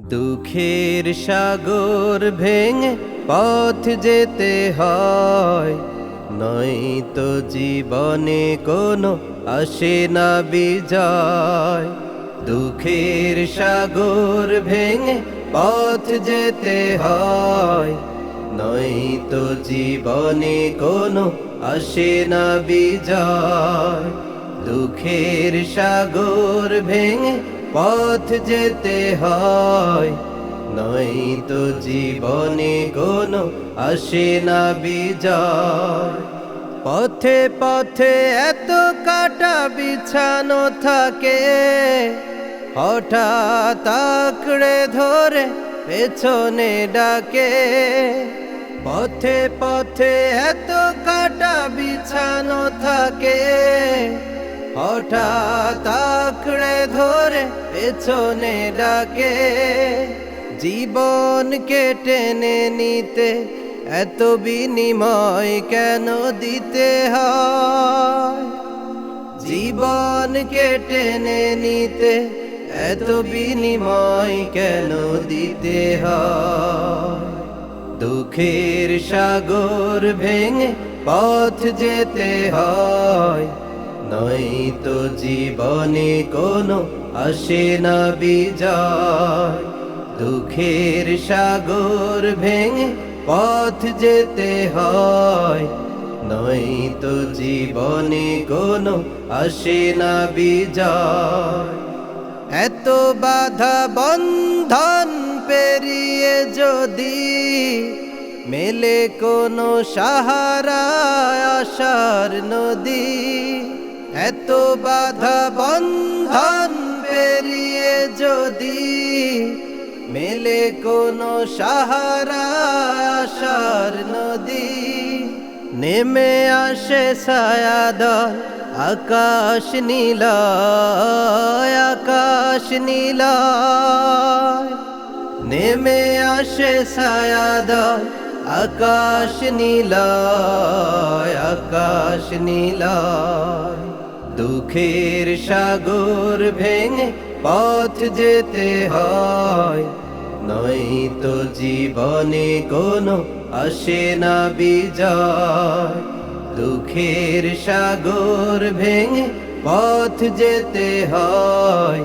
দুঃখের সাগর ভেঙে পথ যেতে হয়। নয়তো জীবনে কোনো আসে না বিজয়। দুঃখের সাগর ভেঙে পথ যেতে হয়। নয়তো জীবনে কোনো আসে না বিজয়। দুঃখের সাগর ভেঙে পথ যেতে হয়। নয়তো জীবনে কোনো আসে না বিজয়। পথে পথে এত কাটা বিছানো থাকে। হঠাৎ আঁকড়ে ধরে পেছনে ডাকে। পথে পথে এত কাটা বিছানো থাকে। হঠাৎ আঁকড়ে ধরে পেছনে ডাকে জীবনকে টেনে নিতে, এত বিনিময় কেন দিতে হয়? জীবনকে টেনে নিতে, এত বিনিময় কেন দিতে হয়? দুঃখের সাগর ভেঙে পথ যেতে হয় নয়তো জীবনে কোনো আসে না বিজয়। দুঃখের সাগর ভেঙে পথ যেতে হয়। নয়তো জীবনে কোনো আসে না বিজয়। এত বাধা বন্ধন পেরিয়ে যদি মেলে কোনো সাহারা আশার নদী এত বাধা বন্ধন পেরিয়ে যদি মেলে কোনো সাহারা আশার নদী, নেমে আসে ছায়াদল, আকাশ নীলায় আকাশ নীলায়। নেমে আসে ছায়াদল, আকাশ নীলায় আকাশ নীলায়। দুঃখের সাগর ভেঙে পথ যেতে হয়। নয়তো জীবনে কোনো আসে না বিজয়। দুঃখের সাগর ভেঙে পথ যেতে হয়।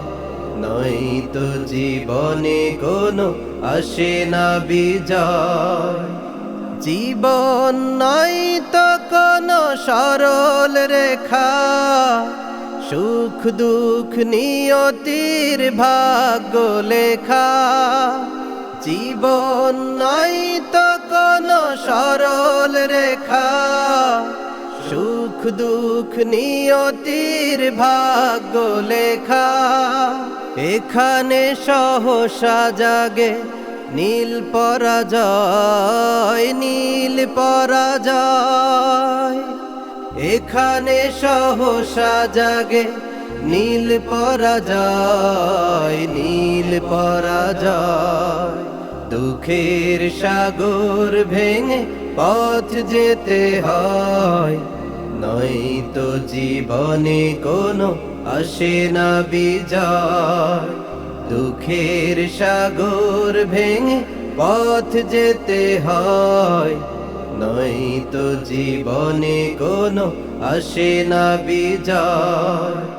নয়তো জীবনে কোনো আসে না বিজয়। জীবন নয়তো কোনো সরল রেখা। সুখ দুঃখ নিয়তির ভাগ্য লেখা। জীবন নয়তো কোনো সরল রেখা। সুখ দুঃখ নিয়তির ভাগ্য লেখা। এখানে সহসা জাগে নীল পরাজয় নীল পরাজয়। এখানে সহসা জাগে নীল পরাজয় নীল পরাজয়। দুঃখের সাগর ভেঙে পথ যেতে হয়। নয়তো জীবনে কোনো আসে না বিজয়। দুঃখের সাগর ভেঙে পথ যেতে হয়। নই নয়তো জীবনে কোনো আসে না বিজয়।